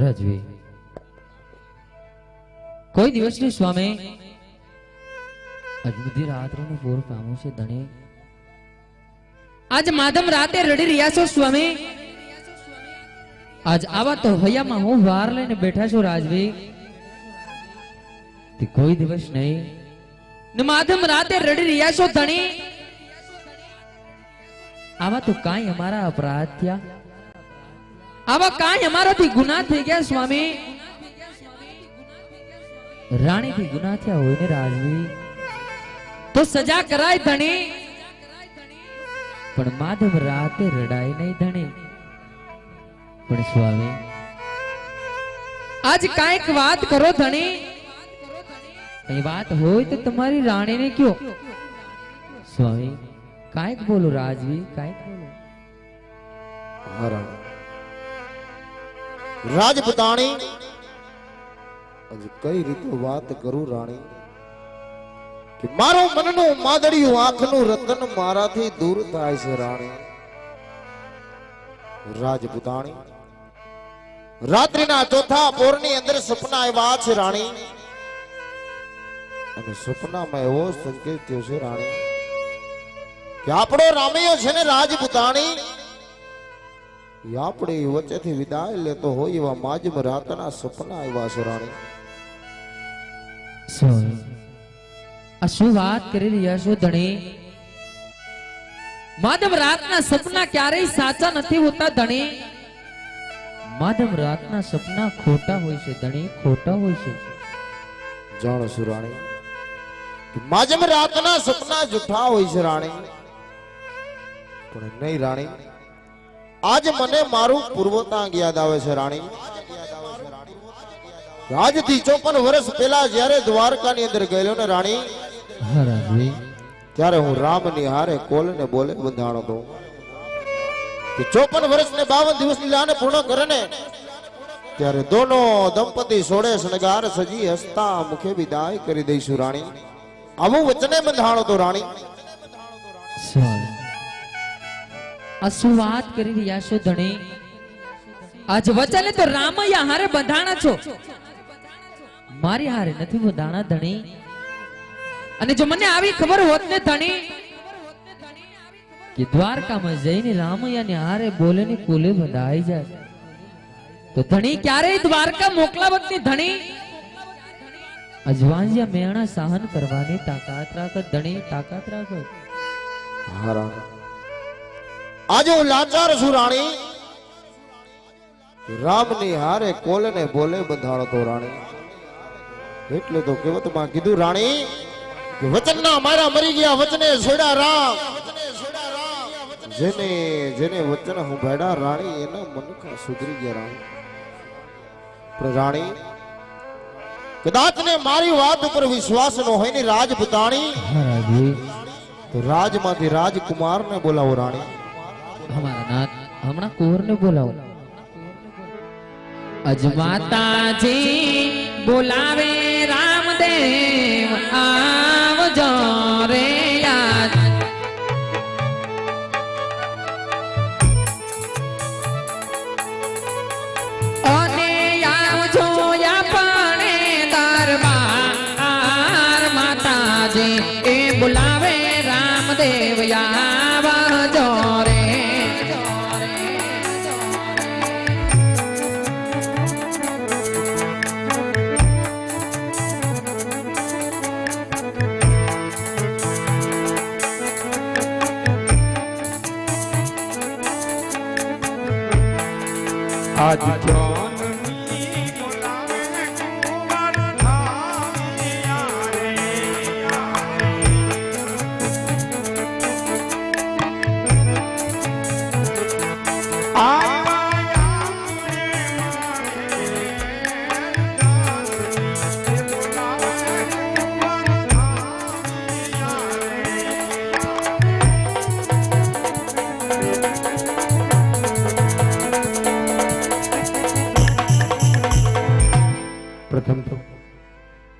રજવી. કોઈ દિવસની સ્વામી અજબુધી રાત્રિનું પૂર પામું છે ધણે. આજ માધમ રાતે રડી રહ્યા છો સ્વામી. આજ આવા તો હૈયામાં હું વાર લઈને બેઠા છું રાજવી. તે કોઈ દિવસ નહીં. ને માધમ રાતે રડી રહ્યા છો ધણી. આવા તો કાંઈ અમારા અપરાધ થયા. આવા કાંઈ અમારાથી ગુના થઈ ગયા, સ્વામી? રાણીથી ગુના થયા હોય ને રાજવી? તો સજા કરાય ધણી. પણ માધવ રાતે રડાય નહીં ધણી. પણ સ્વામી, આજ કાંઈક વાત કરો ધણી. કઈ વાત હોય તો તમારી રાણીને કયો. સ્વામી, કાંઈક બોલો રાજવી, કાંઈક બોલો. હા રાણી રાજપુતાણી કઈ રીતે વાત કરું રાણી? કે મારો મનનું માદડિયું આંખનું રતન મારાથી દૂર થાય છે રાણી. રાજપુતાણી, રાત્રિના ચોથા પોરની અંદર સપના આવ્યા છે રાણી. અને સપનામાં એવો સંકેત થયો છે રાણી, કે આપણો રામૈયો છે ને રાજપુતાણી આપણે વચ્ચેથી વિદાય લેતો હોય એવા માજમ રાતના સપના આવ્યા છે રાણી. આ શું વાત કરી રહ્યા છો ધણી? માધવ રાતના સપના ક્યારેય સાચા નથી હોતા ધણી? માધવ રાતના સપના ખોટા હોય છે ધણી ખોટા હોય છે. જાણો છું રાણી માધવ રાતના સપના જૂઠા હોય છે રાણી. પણ નહીં રાણી આજ મને મારું પૂર્વતાંગ યાદ આવે છે રાણી. આજથી ચોપન વર્ષ પહેલા દ્વારકા ની અંદર ગયેલો ને રાણી ત્યારે હું રામની હારે કોલને બોલે બંધાણો હતો ચોપન વર્ષ ને બાવન દિવસની લાને પૂર્ણ કરે ને ત્યારે દોનો દંપતી સોળે શણગાર સજી હસતા મુખે વિદાય કરી દઈશું રાણી. આવું વચને બંધાણો તો રાણી. આ કરી રહ્યા છો ધણી? આજ વચને તો રામૈયા હારે બંધાણા છો. મારી હારે નથી બંધાણા ધણી. અને જો મને આવી ખબર હોત ને ધણી, કે દ્વારકામાં જઈને રામૈયાને હારે બોલે ને કુલે બંધાઈ જાય. તો ધણી, ક્યારેય દ્વારકા મોકલાવત વખતે ધણી. અજવાંજિયા મેણા સહન કરવાની તાકાત રાખત ધણી, તાકાત રાખત હા રાણી આજે હું લાચાર છું રાણી. રામની હારે કોલને બોલે બંધાણો રાણી. એટલે તો કહેવતમાં કીધું રાણી કે વચનના મારા મરી ગયા વચને છોડા રામ. જેને જેને વચન હું ભેડા રાણી એના મનખા સુધરી ગયા રાણી રાણી કદાચ ને મારી વાત ઉપર વિશ્વાસ ન હોય ને રાજપુતાણી તો રાજમાંથી રાજકુમાર ને બોલાવો રાણી. હમારા નાથ હમણાં કુંવરને બોલાવો. અજમાતાજી બોલાવે રામદેવ આવજો આજ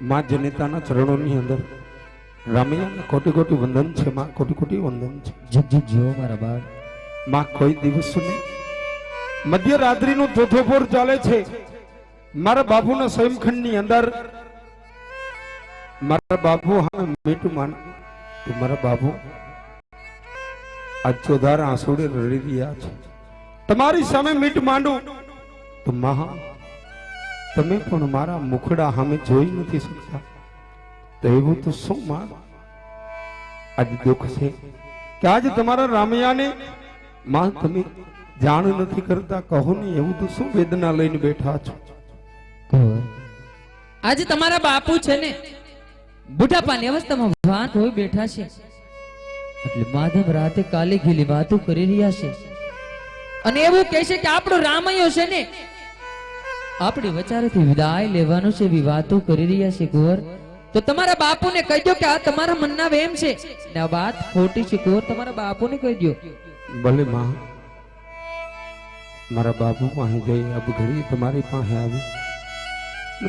મા જનેતાના ચરણોની અંદર રામૈયાને કોટી કોટી વંદન છે માં કોટી કોટી વંદન છે. જગ જગ જીવો મારા બાળ. માં કોઈ દિવસ નહીં મધ્યરાત્રિનું ચોથો પોર ચાલે છે. મારા બાપુના સ્વયંખંડની અંદર મારા બાપુ હા મીઠું માન મારા બાપુ આ ચોધાર આંસુડે રડી રહ્યા છે. તમારી સામે મીઠ માંડું. તો મહા તમે પણ મારા મુખડા સામે જોઈ નથી શકતા. તો એવું તો શું માં આજ દુઃખ છે કે આજ તમારા રામયાને માં તમે જાણ નથી કરતા, કહો ને એવું તો શું વેદના લઈને બેઠા છો? આજે તમારા બાપુ છે ને, બુઢાપાની અવસ્થામાં ભાન હોય બેઠા છે. એટલે માધવ રાતે કાલે ગીલી વાતો કરી રહ્યા છે. અને એવું કહે છે કે આપણો રામૈયો છે ને આપણી વચારેથી વિદાય લેવાનું છે એવી વાતો કરી રહ્યા છે કુંવર. તો તમારા બાપુને કહી દો કે આ તમારા મનના વેમ છે. આ વાત ખોટી છે કુંવર તમારા બાપુને કહી દો. ભલે માં મારા બાપુ પાસે જઈ અબ ઘડી તમારી પાસે આવી.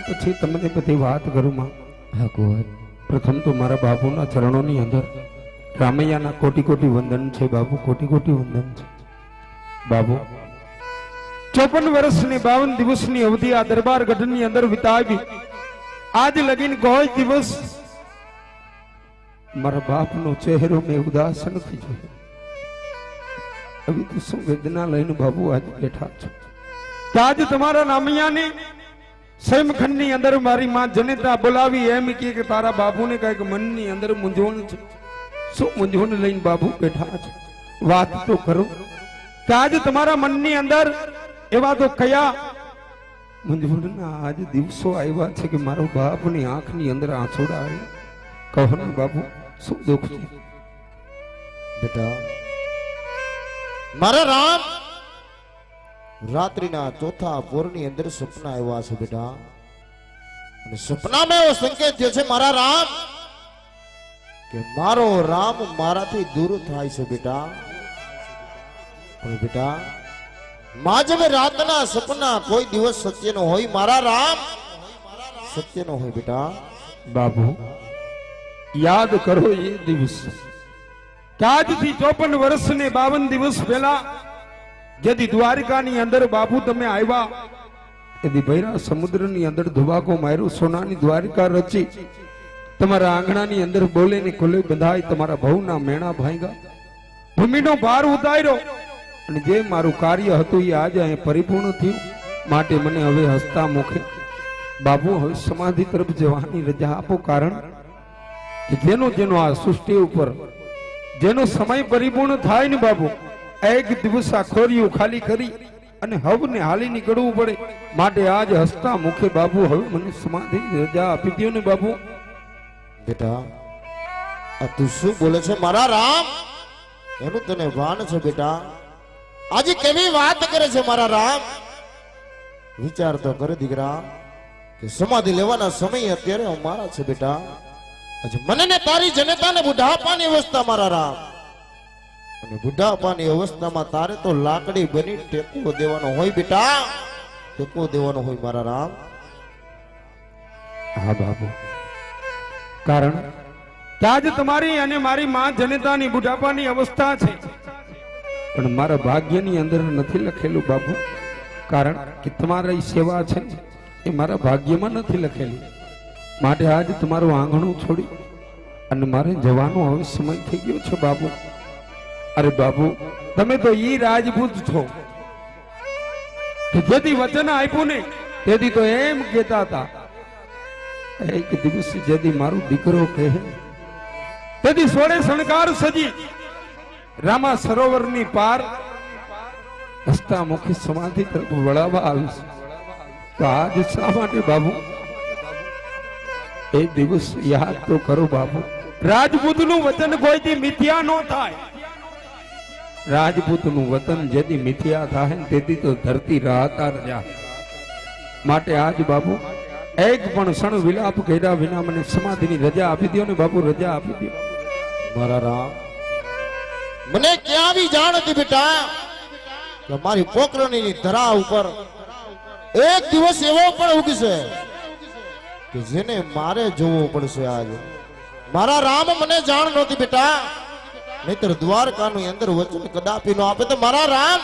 પછી તમને બધી વાત કરું માં. હા કુંવર. પ્રથમ તો મારા બાપુના ચરણોની અંદર રામૈયાના કોટી કોટી વંદન છે બાપુ કોટી કોટી વંદન છે. બાબુ ચોપન વર્ષની, બાવન દિવસની અવધિ આ દરબાર ગઢની અંદર વિતાવી. આજ લગીન કોઈ દિવસ મારા બાપનો ચહેરો મેં ઉદાસ નથી જોયો. હવે તો શું વેદના લઈને તમારા નામૈયાને સૈમખંડની મનની અંદર મૂંઝવણ લઈને બાબુ વાત તો કરો. આજ તમારા મનની અંદર એવા તો કયા? મૂંઝવણના આજ દિવસો આવ્યા છે કે મારો બાપની આંખની અંદર આંસુડા આવ્યા કહો ને બાપુ, શું દુઃખ છે? બેટા, મારા રામ, રાત્રિના ચોથા પોરની અંદર સપના આવ્યા છે બેટા. અને સપનામાં એવો સંકેત થયો છે, મારા રામ, કે મારો રામ મારાથી દૂર થાય છે બેટા. પણ બેટા માજવે રાતના સપના કોઈ દિવસ સત્યનો હોય. મારા રામ સત્યનો હોય બેટા. બાબુ યાદ કરો એ દિવસ. કે આજથી ચોપન વર્ષ ને બાવન દિવસ પહેલા જેથી દ્વારિકાની અંદર બાબુ તમે આવ્યા. એથી ભૈરા સમુદ્રની અંદર ધુબાકો માર્યો, સોનાની દ્વારિકા રચી. તમારા આંગણાની અંદર બોલે ને ખુલે બંધાય તમારા ભવના મેણા ભાંગ્યા. ભૂમિનો ભાર ઉતાર્યો. અને જે મારું કાર્ય હતું એ આજે અહીં પરિપૂર્ણ થયું. માટે મને હવે હસતા મુખે. બાબુ હવે સમાધિ તરફ જવાની રજા આપો કારણ કે જેનો જેનો આ સૃષ્ટિ ઉપર જેનો સમય પરિપૂર્ણ થાય ને બાબુ એક દિવસ આ ખાલી કરી અને હવને હાલી નીકળવું પડે. માટે આજ હસતા મુખે બાબુ હવે મને સમાધિ રજા આપી દો ને બાબુ બેટા, આ તું શું બોલે છે? મારા રામ? એનું તને વાન છે બેટા. આજે કેવી વાત કરે છે મારા રામ? વિચાર તો કરે દીકરા કે સમાધિ લેવાના સમય અત્યારે અમારા છે બેટા. આજે મને ને તારી જનતાને બુઢાપાની અવસ્થા મારા રામ. અને બુઢાપાની અવસ્થામાં તારે તો લાકડી બની ટેકો દેવાનો હોય બેટા. ટેકો દેવાનો હોય મારા રામ. હા બાબુ કારણ કે આજે તમારી અને મારી માં જનતાની બુઢાપાની અવસ્થા છે. પણ મારા ભાગ્યની અંદર નથી લખેલું બાપુ. કારણ કે તમારી સેવા છે એ મારા ભાગ્યમાં નથી લખેલી. માટે આજ તમારું આંગણું છોડી અને મારે જવાનો હવે સમય થઈ ગયો છે બાબુ અરે બાબુ તમે તો ઈ રાજપૂત છો. જેથી વચન આપ્યું ને તેથી તો એમ કહેતા હતા, એક દિવસ જેથી મારો દીકરો કહે, તેથી સોળે શણકાર સજી. રામા સરોવરની પાર હસતા સમાધિ તરફ વળાવવા આવીશ તો આજ શા માટે બાબુ? એ દિવસ યાદ તો કરો બાબુ. રાજપૂતનું વચન કોઈથી મિથ્યા ન થાય. રાજપૂતનું વતન જેથી મિથ્યા થાય ને તેથી તો ધરતી રાહતા રજા માટે આજ બાબુ એક પણ ક્ષણ વિલાપ કર્યા વિના મને સમાધિની રજા આપી દો ને બાપુ રજા આપી દો મારા રામ મને ક્યાં બી જાણ હતી બેટા કે મારી પોકરણીની ધરા ઉપર એક દિવસ એવો પણ ઉગશે કે જેને મારે જોવો પડશે આજે. મારા રામ મને જાણ નહોતી બેટા. નહીતર દ્વારકાની અંદર વચન કદાપી નો આપે તો મારા રામ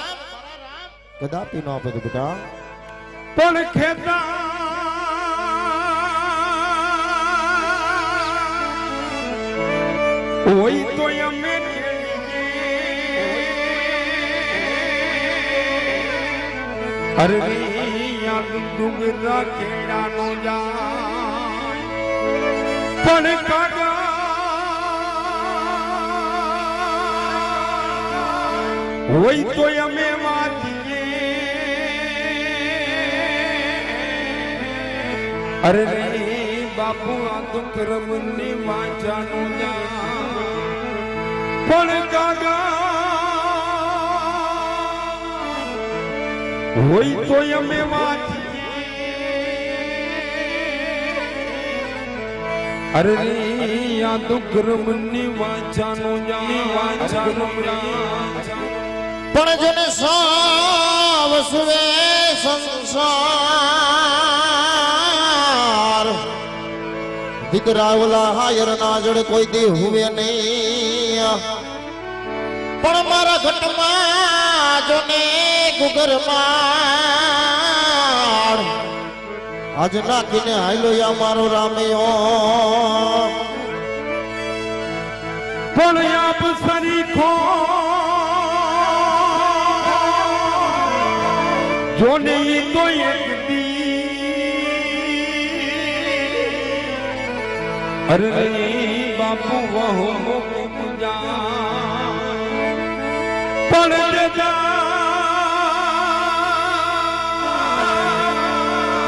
કદાપી નો આપે તો બેટા. પણ ખેતા હોય તો અમે અરે ડુંગરા કેળાનો જાય. પણ કાગા હોય તો અમે વાંચીએ. અરે બાપુ, આ તો કર્મની વાંચાનો જા પણ કાગા હોય તો અમે અરે આ તો કર્મની વાંચાનો વાંચાનો પણ જેને સાવ સુવે સંસાર, દીકરા ઓલા હાયર ના જડ કોઈ દી હુવે નહીં. પણ મારા ઘટમાં જોને ગુગરમાં આજ નાખીને હાલો યા મારો પણ આપ સરીખો જોને ઈ તો એક અરે બાપુ વહુ પૂજા.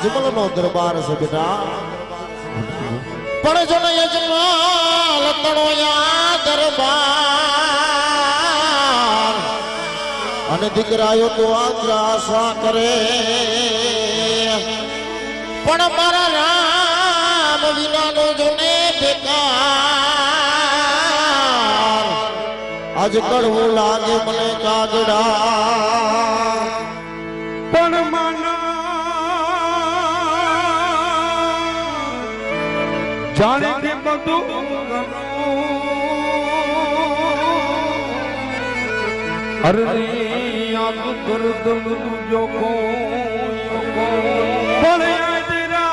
આજમલ નો દરબાર છે બેટા. પણ જન યજમાન તણો યા દરબાર, અને દીકરાયો તો આશા કરે. પણ મારા રામ વિનાનો જોને બેકાર આજ કડવું લાગે મને કાગડા. જાણે કે બધું અરે પણ યાદ રા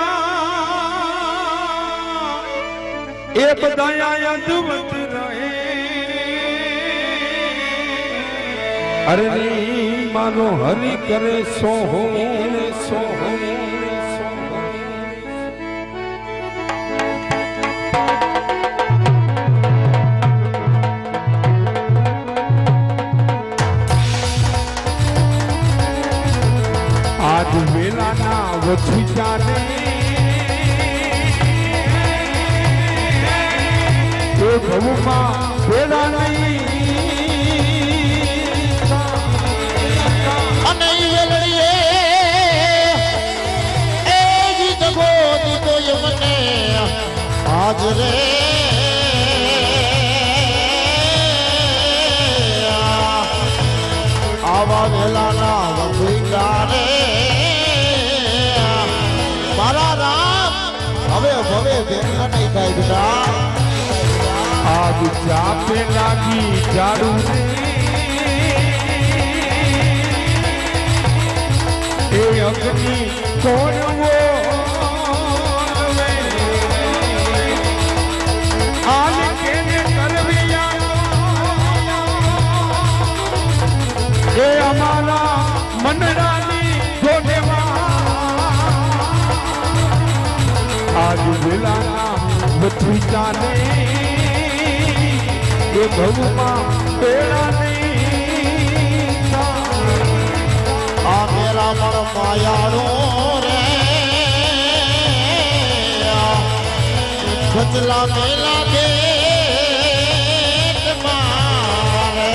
એ બધા યાદવત રહે. અરે રે માનો હરિ કરે સોહો સોહો વચ્ચે ચાલે વેલા મને આજ રે. આવા વેલાના આજ ચાપે લાગી જાડુ. એ અગ્નિ કોરવો આલ કેને કરવિયા એ અમારા આજ વેલાના પૃથ્વી એ ભવમાં પેડાની આ મેરા મણ માયાળો રે. બચલા મેલા દે મારે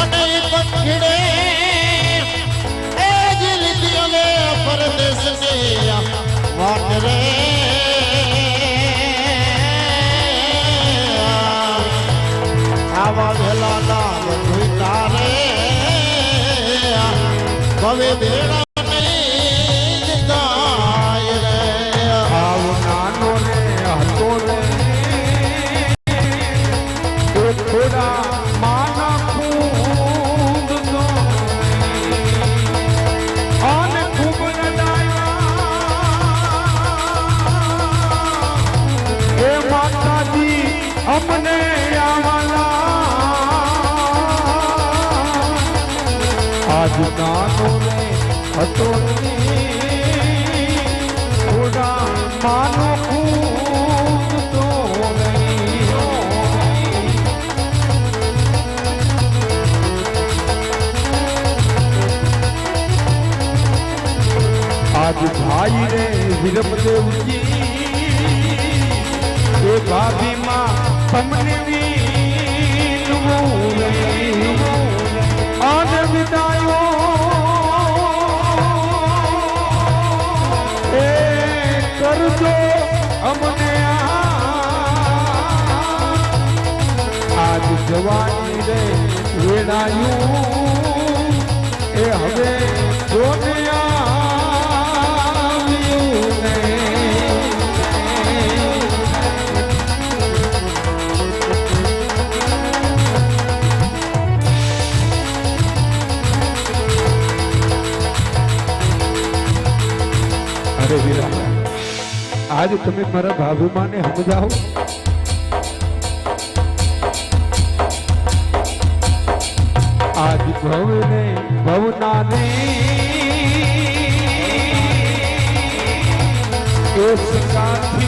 અને ઈ પંખીડે એ જ લીધી હવે પર આવા વેલા લાલ જોઈતા રે હવે દેવજી એ ભાભીમાં પમનવી આને એ કરજો અમને આજ જવાની રે વેડાયું એ હવે જોને આજ તમે મારા ભાભીમાને સમજાવો. આજ ભવને ભવનાને એ સકાથી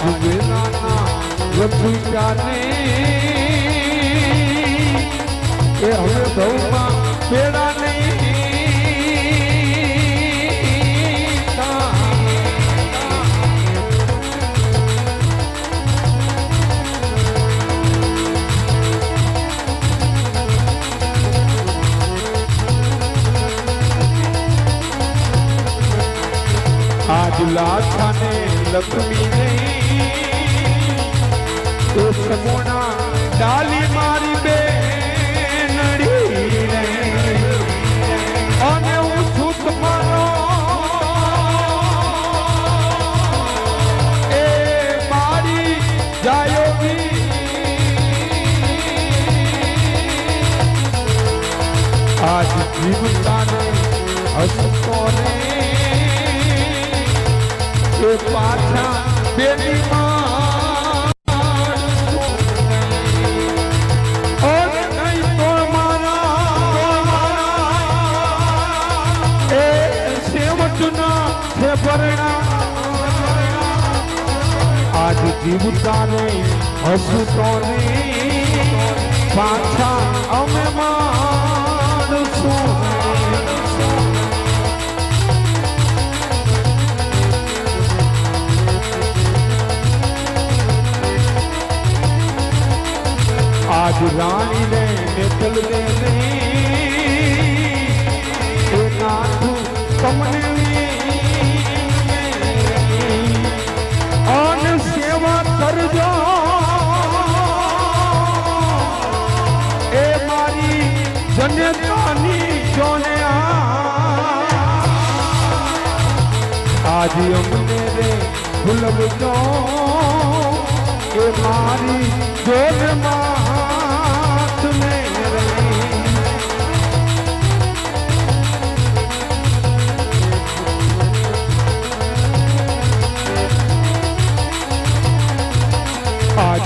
જુવેલાના લખીકાને એ હવે ઘઉમાં પેડા આજ લાથાને લક્ષ્મી નહીં. દુશ્મોના ડાલીમાં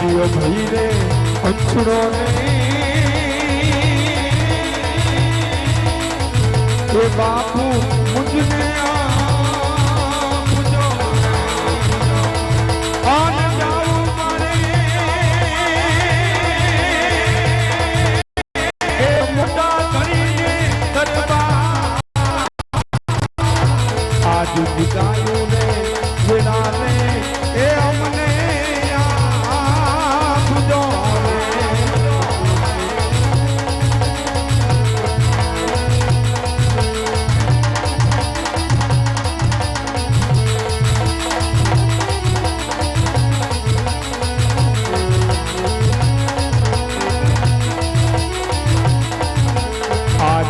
જીવ ભાઈ રે નહીં એ બાપુ મુજને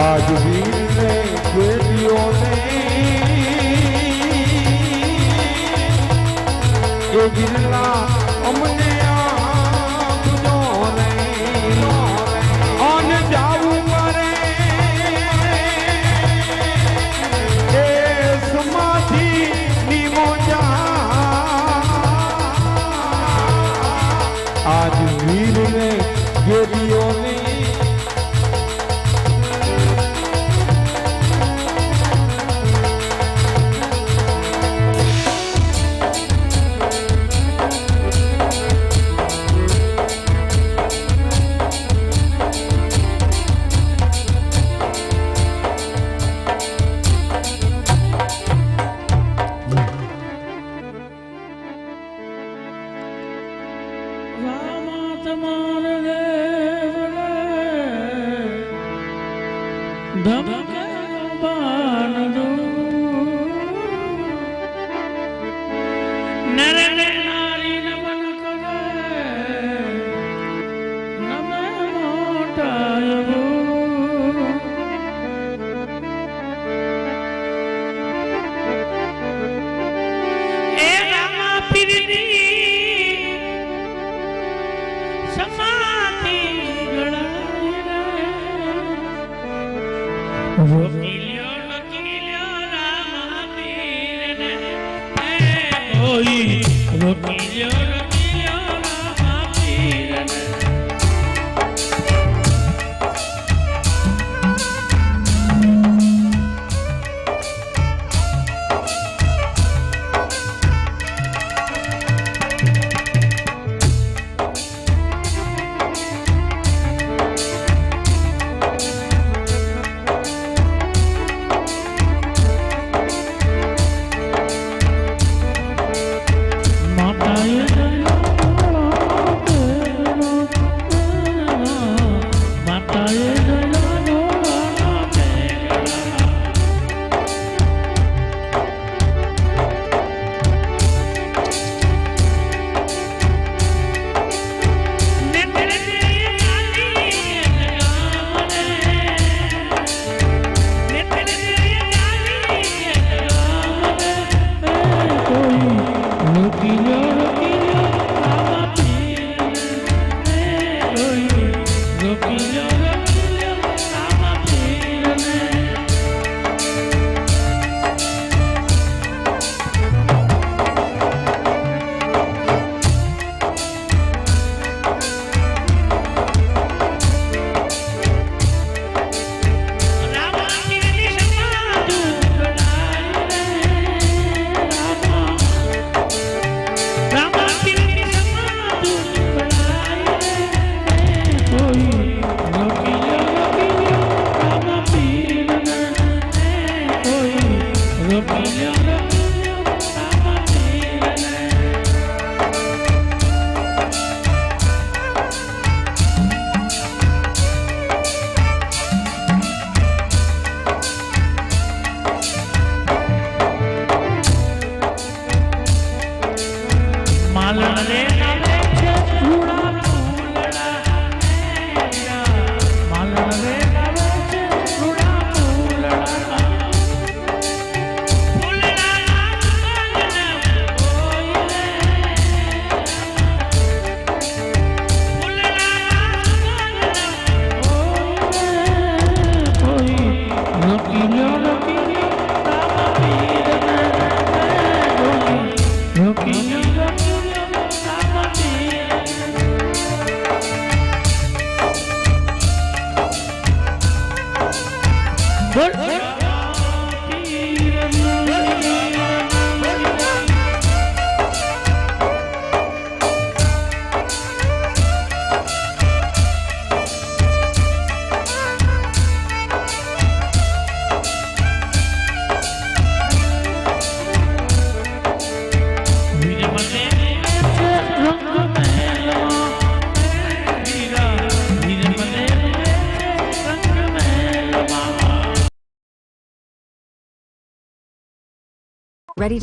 आज भी you're getting lost. Put me